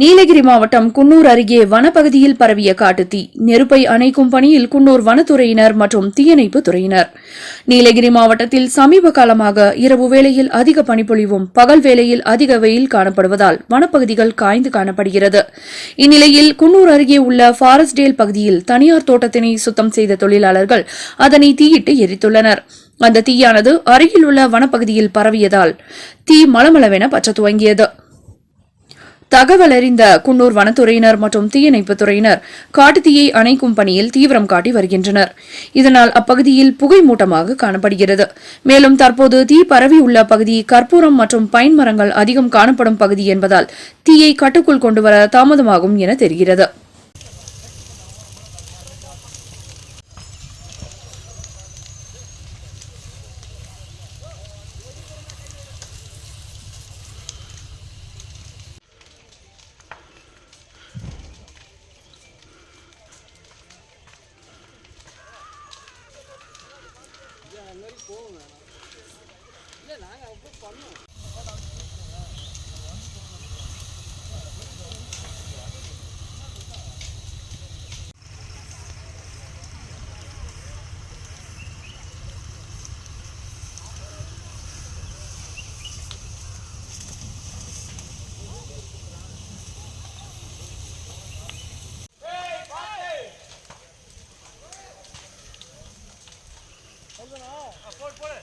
நீலகிரி மாவட்டம் குன்னூர் அருகே வனப்பகுதியில் பரவிய காட்டுத்தீ நெருப்பை அணைக்கும் பணியில் குன்னூர் வனத்துறையினர் மற்றும் தீயணைப்பு துறையினர். நீலகிரி மாவட்டத்தில் சமீப காலமாக இரவு வேளையில் அதிக பனிப்பொழிவும் பகல் வேளையில் அதிக வெயில் காணப்படுவதால் வனப்பகுதிகள் காய்ந்து காணப்படுகிறது. இந்நிலையில் குன்னூர் அருகே உள்ள ஃபாரஸ்டேல் பகுதியில் தனியார் தோட்டத்தினை சுத்தம் செய்த தொழிலாளர்கள் அதனை தீயிட்டு எரித்துள்ளனர். அந்த தீயானது அருகில் உள்ள வனப்பகுதியில் பரவியதால் தீ மளமளவென பற்ற துவங்கியது. தகவல் அறிந்த குன்னூர் வனத்துறையினர் மற்றும் தீயணைப்புத் துறையினர் காட்டுத்தீயை அணைக்கும் பணியில் தீவிரம் காட்டி வருகின்றனர். இதனால் அப்பகுதியில் புகை மூட்டமாக காணப்படுகிறது. மேலும் தற்போது தீ பரவியுள்ள பகுதி கற்பூரம் மற்றும் பைன் மரங்கள் அதிகம் காணப்படும் பகுதி என்பதால் தீயை கட்டுக்குள் கொண்டுவர தாமதமாகும் என தெரிகிறது. இல்லை நாங்கள் அப்போ பண்ணோம் போடு போடு